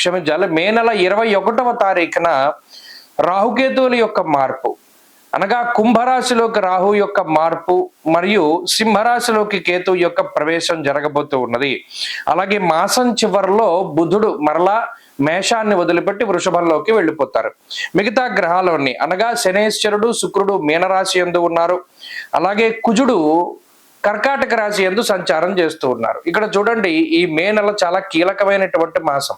క్షమించాలి. మే నెల ఇరవై ఒకటవ తారీఖున రాహుకేతువుల యొక్క మార్పు. అనగా కుంభరాశిలోకి రాహు యొక్క మార్పు మరియు సింహరాశిలోకి కేతు యొక్క ప్రవేశం జరగబోతూ ఉన్నది. అలాగే మాసం చివరిలో బుధుడు మరలా మేషాన్ని వదిలిపెట్టి వృషభంలోకి వెళ్ళిపోతారు. మిగతా గ్రహాలన్నీ అనగా శనేశ్వరుడు శుక్రుడు మీనరాశి ఎందు ఉన్నారు. అలాగే కుజుడు కర్కాటక రాశి ఎందు సంచారం చేస్తూ ఉన్నారు. ఇక్కడ చూడండి ఈ మే నెల చాలా కీలకమైనటువంటి మాసం.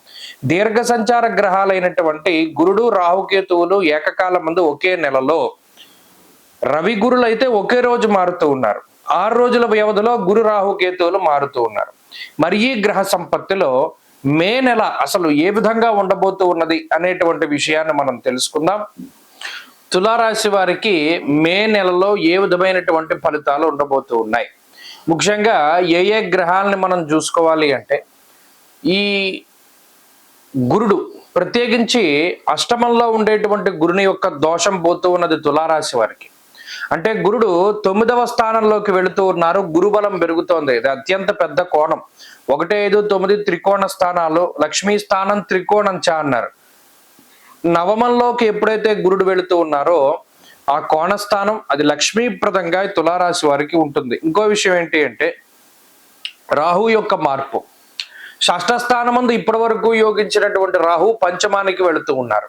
దీర్ఘ సంచార గ్రహాలైనటువంటి గురుడు రాహుకేతువులు ఏకకాల ముందు ఒకే నెలలో రవి గురులు అయితే ఒకే రోజు మారుతూ ఉన్నారు. ఆరు రోజుల వ్యవధిలో గురు రాహుకేతువులు మారుతూ ఉన్నారు. మరి ఈ గ్రహ సంపత్తిలో మే నెల అసలు ఏ విధంగా ఉండబోతూ ఉన్నది అనేటువంటి విషయాన్ని మనం తెలుసుకుందాం. తులారాశి వారికి మే నెలలో ఏ విధమైనటువంటి ఫలితాలు ఉండబోతూ ఉన్నాయి? ముఖ్యంగా ఏ ఏ గ్రహాలని మనం చూసుకోవాలి అంటే ఈ గురుడు ప్రత్యేకించి అష్టమంలో ఉండేటువంటి గురుని యొక్క దోషం పోతూ ఉన్నది తులారాశి వారికి. అంటే గురుడు తొమ్మిదవ స్థానంలోకి వెళుతూ ఉన్నారు గురుబలం పెరుగుతోంది. ఇది అత్యంత పెద్ద కోణం. ఒకటి ఐదు తొమ్మిది త్రికోణ స్థానాలు లక్ష్మీ స్థానం త్రికోణం చా అన్నారు. నవమంలోకి ఎప్పుడైతే గురుడు వెళుతూ ఉన్నారో ఆ కోణస్థానం అది లక్ష్మీప్రదంగా తులారాశి వారికి ఉంటుంది. ఇంకో విషయం ఏంటి అంటే రాహు యొక్క మార్పు. షష్ఠస్థానమందు ఇప్పటి వరకు యోగించినటువంటి రాహు పంచమానికి వెళుతూ ఉన్నారు.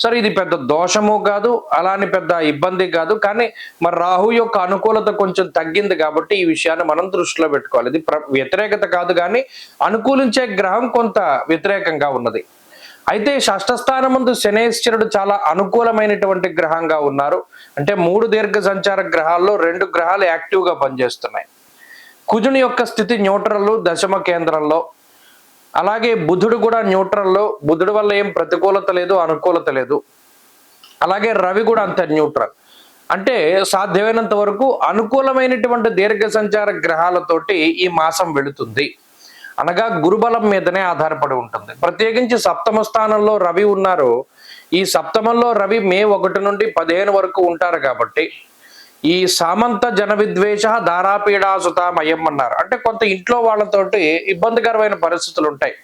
సరే ఇది పెద్ద దోషము కాదు అలాని పెద్ద ఇబ్బంది కాదు కానీ మరి రాహు యొక్క అనుకూలత కొంచెం తగ్గింది కాబట్టి ఈ విషయాన్ని మనం దృష్టిలో పెట్టుకోవాలి. ఇది ప్ర- వ్యతిరేకత కాదు కానీ అనుకూలించే గ్రహం కొంత వ్యతిరేకంగా ఉన్నది. అయితే షష్ఠస్థానం ముందు శనేశ్వరుడు చాలా అనుకూలమైనటువంటి గ్రహంగా ఉన్నారు. అంటే మూడు దీర్ఘ సంచార గ్రహాల్లో రెండు గ్రహాలు యాక్టివ్గా పనిచేస్తున్నాయి. కుజుని యొక్క స్థితి న్యూట్రల్ దశమ కేంద్రంలో. అలాగే బుధుడు కూడా న్యూట్రల్లో బుధుడు వల్ల ఏం ప్రతికూలత లేదు అనుకూలత లేదు. అలాగే రవి కూడా అంత న్యూట్రల్. అంటే సాధ్యమైనంత వరకు అనుకూలమైనటువంటి దీర్ఘ సంచార గ్రహాలతోటి ఈ మాసం వెళుతుంది. అనగా గురుబలం మీదనే ఆధారపడి ఉంటుంది. ప్రత్యేకించి సప్తమ స్థానంలో రవి ఉన్నారు. ఈ సప్తమంలో రవి మే ఒకటి నుండి పదిహేను వరకు ఉంటారు కాబట్టి ఈ సామంత జన విద్వేష ధారాపీడాసుతామయం అన్నారు అంటే కొంత ఇంట్లో వాళ్ళతోటి ఇబ్బందికరమైన పరిస్థితులు ఉంటాయి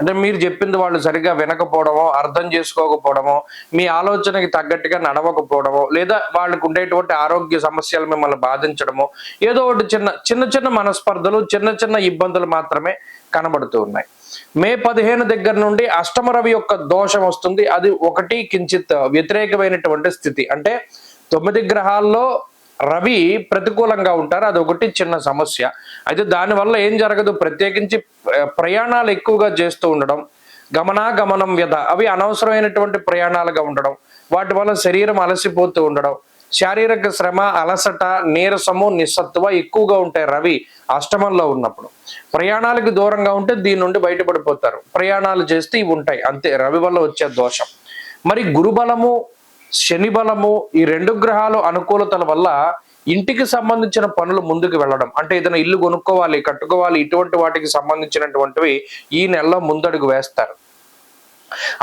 అంటే మీరు చెప్పింది వాళ్ళు సరిగా వినకపోవడమో అర్థం చేసుకోకపోవడమో మీ ఆలోచనకి తగ్గట్టుగా నడవకపోవడమో లేదా వాళ్ళకు ఉండేటువంటి ఆరోగ్య సమస్యలు మిమ్మల్ని బాధించడమో ఏదో ఒకటి చిన్న చిన్న చిన్న మనస్పర్ధలు చిన్న చిన్న ఇబ్బందులు మాత్రమే కనబడుతూ ఉన్నాయి. మే పదిహేను దగ్గర నుండి అష్టమ రవి యొక్క దోషం వస్తుంది. అది ఒకటి కించిత్ వ్యతిరేకమైనటువంటి స్థితి. అంటే తొమ్మిది గ్రహాల్లో రవి ప్రతికూలంగా ఉంటారు. అది ఒకటి చిన్న సమస్య. అయితే దానివల్ల ఏం జరగదు? ప్రత్యేకించి ప్రయాణాలు ఎక్కువగా చేస్తూ ఉండడం గమనాగమనం వ్యధ అవి అనవసరమైనటువంటి ప్రయాణాలుగా ఉండడం వాటి వల్ల శరీరం అలసిపోతూ ఉండడం శారీరక శ్రమ అలసట నీరసము నిస్సత్వ ఎక్కువగా ఉంటాయి రవి అష్టమంలో ఉన్నప్పుడు. ప్రయాణాలకు దూరంగా ఉంటే దీని నుండి బయటపడిపోతారు. ప్రయాణాలు చేస్తే ఇవి ఉంటాయి. అంతే రవి వల్ల వచ్చే దోషం. మరి గురుబలము శని బలము ఈ రెండు గ్రహాలు అనుకూలతల వల్ల ఇంటికి సంబంధించిన పనులు ముందుకు వెళ్ళడం. అంటే ఏదైనా ఇల్లు కొనుక్కోవాలి కట్టుకోవాలి ఇటువంటి వాటికి సంబంధించినటువంటివి ఈ నెలలో ముందడుగు వేస్తారు.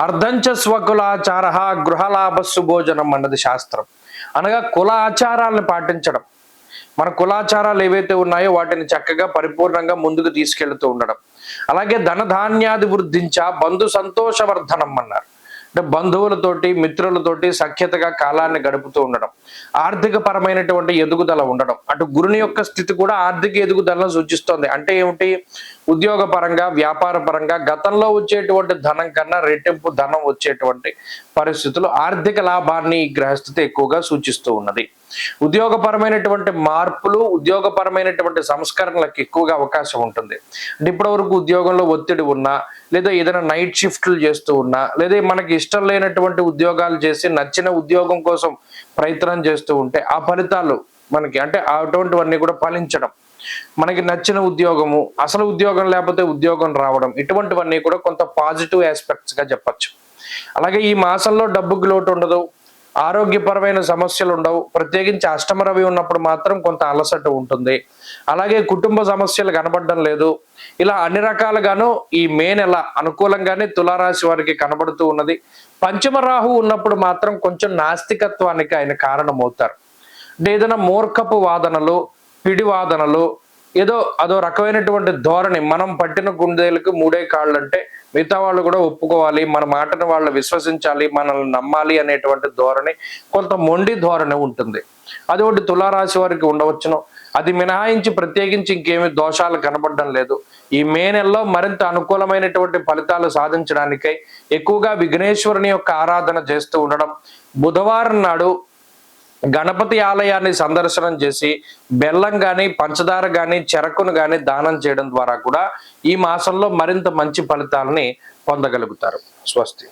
అర్ధంచ స్వకులాచార గృహలాభస్సు భోజనం అన్నది శాస్త్రం. అనగా కుల ఆచారాలను పాటించడం. మన కులాచారాలు ఏవైతే ఉన్నాయో వాటిని చక్కగా పరిపూర్ణంగా ముందుకు తీసుకెళ్తూ ఉండడం. అలాగే ధనధాన్యాది వృద్ధించ బంధు సంతోషవర్ధనం అన్నారు. అంటే బంధువులతోటి మిత్రులతోటి సఖ్యతగా కాలాన్ని గడుపుతూ ఉండడం ఆర్థిక పరమైనటువంటి ఎదుగుదల ఉండడం అటు గురుని యొక్క స్థితి కూడా ఆర్థిక ఎదుగుదలను సూచిస్తోంది. అంటే ఏమిటి? ఉద్యోగ పరంగా వ్యాపార పరంగా గతంలో వచ్చేటువంటి ధనం కన్నా రెట్టింపు ధనం వచ్చేటువంటి పరిస్థితులు ఆర్థిక లాభాన్ని ఈ గ్రహస్థితి ఎక్కువగా సూచిస్తూ ఉన్నది. ఉద్యోగపరమైనటువంటి మార్పులు ఉద్యోగపరమైనటువంటి సంస్కరణలకు ఎక్కువగా అవకాశం ఉంటుంది. అంటే ఇప్పటి వరకు ఉద్యోగంలో ఒత్తిడి ఉన్నా లేదా ఏదైనా నైట్ షిఫ్ట్లు చేస్తూ ఉన్నా లేదా మనకి ఇష్టం లేనటువంటి ఉద్యోగాలు చేసి నచ్చిన ఉద్యోగం కోసం ప్రయత్నం చేస్తూ ఉంటే ఆ ఫలితాలు మనకి అంటే అటువంటివన్నీ కూడా ఫలించడం. మనకి నచ్చిన ఉద్యోగము అసలు ఉద్యోగం లేకపోతే ఉద్యోగం రావడం ఇటువంటివన్నీ కూడా కొంత పాజిటివ్ ఆస్పెక్ట్స్గా చెప్పచ్చు. అలాగే ఈ మాసంలో డబ్బుకి లోటు ఉండదు. ఆరోగ్యపరమైన సమస్యలు ఉండవు. ప్రత్యేకించి అష్టమ రవి ఉన్నప్పుడు మాత్రం కొంత అలసట ఉంటుంది. అలాగే కుటుంబ సమస్యలు కనబడడం లేదు. ఇలా అన్ని రకాలుగాను ఈ మే నెల అనుకూలంగానే తులారాశి వారికి కనబడుతూ ఉన్నది. పంచమ రాహు ఉన్నప్పుడు మాత్రం కొంచెం నాస్తికత్వానికి ఆయన కారణమవుతారు. అంటే ఏదైనా మూర్ఖపు వాదనలు పిడివాదనలు ఏదో అదో రకమైనటువంటి ధోరణి. మనం పట్టిన గుండెలకు మూడే కాళ్ళు అంటే మిగతా వాళ్ళు కూడా ఒప్పుకోవాలి మన మాటను వాళ్ళు విశ్వసించాలి మనల్ని నమ్మాలి అనేటువంటి ధోరణి కొంత మొండి ధోరణి ఉంటుంది. అది ఒకటి తులారాశి వారికి ఉండవచ్చును. అది మినహాయించి ప్రత్యేకించి ఇంకేమి దోషాలు కనపడడం లేదు. ఈ మే నెలలో మరింత అనుకూలమైనటువంటి ఫలితాలు సాధించడానికై ఎక్కువగా విఘ్నేశ్వరుని యొక్క ఆరాధన చేస్తూ ఉండడం. బుధవారం నాడు గణపతి ఆలయాన్ని సందర్శనం చేసి బెల్లం కానీ పంచదార కానీ చెరకును కానీ దానం చేయడం ద్వారా కూడా ఈ మాసంలో మరింత మంచి ఫలితాలని పొందగలుగుతారు. స్వస్తి.